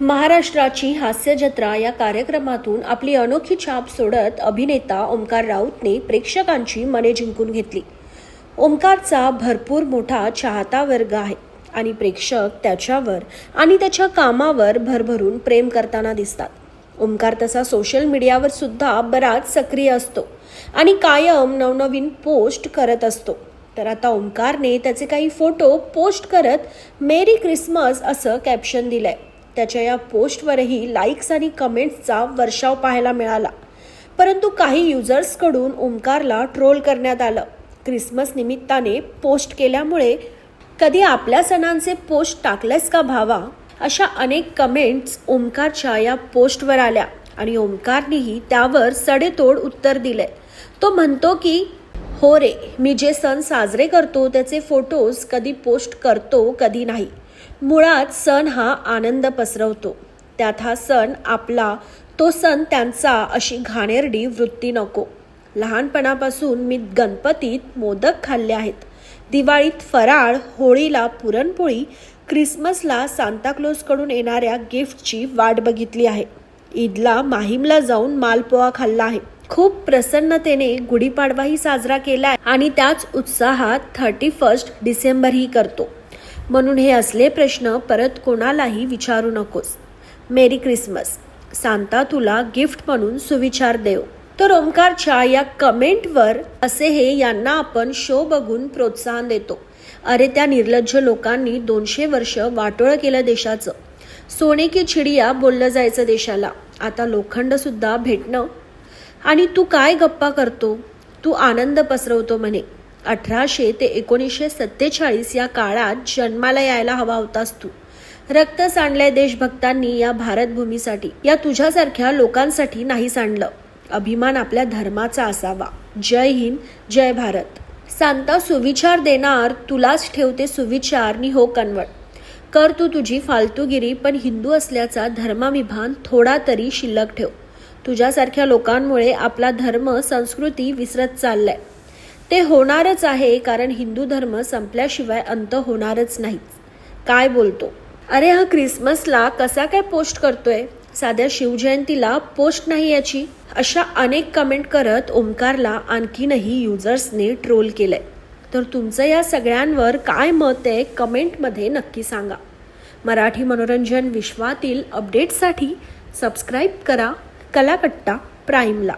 महाराष्ट्राची हास्य जत्रा या कार्यक्रमातून आपली अनोखी छाप सोडत अभिनेता ओमकार राऊतने प्रेक्षकांची मने जिंकून घेतली. ओमकारचा भरपूर मोठा चाहता वर्ग आहे आणि प्रेक्षक त्याच्यावर आणि त्याच्या कामावर भरभरून प्रेम करताना दिसतात. ओमकार तसा सोशल मीडियावर सुद्धा बराच सक्रिय असतो आणि कायम नवनवीन पोस्ट करत असतो. तर आता ओमकारने त्याचे काही फोटो पोस्ट करत मेरी क्रिसमस असं कॅप्शन दिलंय. त्याच्या या पोस्टवरही लाईक्स आणि कमेंट्सचा वर्षाव पाहायला मिळाला. परंतु काही युजर्सकडून ओमकारला ट्रोल करण्यात आलं. क्रिसमस निमित्ताने पोस्ट केल्यामुळे कधी आपल्या सणांचे पोस्ट टाकलेस का भावा? अशा अनेक कमेंट्स ओमकारच्या या पोस्टवर आल्या आणि ओंकारनेही त्यावर सडेतोड उत्तर दिले. तो म्हणतो की हो रे मी जे सण साजरे करतो त्याचे फोटोज कधी पोस्ट करतो कधी नाही. मुळात सण हा आनंद पसरवतो. त्यात हा सण आपला तो सण त्यांचा अशी घाणेरडी वृत्ती नको. लहानपणापासून मी गणपतीत मोदक खाल्ले आहेत. दिवाळीत फराळ होळीला पुरणपोळी क्रिसमसला सांताक्लोजकडून येणाऱ्या गिफ्टची वाट बघितली आहे. ईदला माहीमला जाऊन मालपोहा खाल्ला आहे. खूप प्रसन्नतेने गुढीपाडवाही साजरा केलाय आणि त्याच उत्साहात थर्टी फर्स्ट डिसेंबरही करतो. म्हणून हे असले प्रश्न परत कोणालाही विचारू नकोस. Merry Christmas. सांता तुला गिफ्ट म्हणून सुविचार देव. तर ओमकारच्या या कमेंटवर असे हे यांना आपण शो बघून प्रोत्साहन देतो. अरे त्या निर्लज्ज लोकांनी दोनशे वर्ष वाटोळं केलं देशाचं. सोने की चिडिया बोललं जायचं देशाला. आता लोखंडसुद्धा भेटणं. आणि तू काय गप्पा करतो? तू आनंद पसरवतो म्हणे. अठराशे ते एकोणीसशे सत्तेचाळीस या काळात जन्माला यायला हवा होतास तू रक्त सांडलंय देशभक्तांनी या भारतभूमीसाठी. या तुझ्यासारख्या लोकांसाठी नाही सांडलं. अभिमान आपल्या धर्माचा असावा. जय हिंद जय भारत. सांता सुविचार देणार तुलाच ठेवते सुविचार नि हो कन्वट कर तू तुझी फालतूगिरी पण हिंदू असल्याचा धर्माभिमान थोडा तरी शिल्लक ठेव. तुझ्यासारख्या लोकांमुळे आपला धर्म संस्कृती विसरत चाललाय. ते होणारच आहे कारण हिंदू धर्म संपल्याशिवाय अंत होणारच नाही काय बोलतो? अरे हा क्रिसमसला कसा काय पोस्ट करतोय? साध्या शिवजयंतीला पोस्ट नाही याची? अशा अनेक कमेंट करत ओमकारला आणखीनही युजर्सने ट्रोल केलंय. तर तुमचं या सगळ्यांवर काय मत आहे कमेंटमध्ये नक्की सांगा. मराठी मनोरंजन विश्वातील अपडेट्ससाठी सबस्क्राईब करा कलाकट्टा प्राईमला.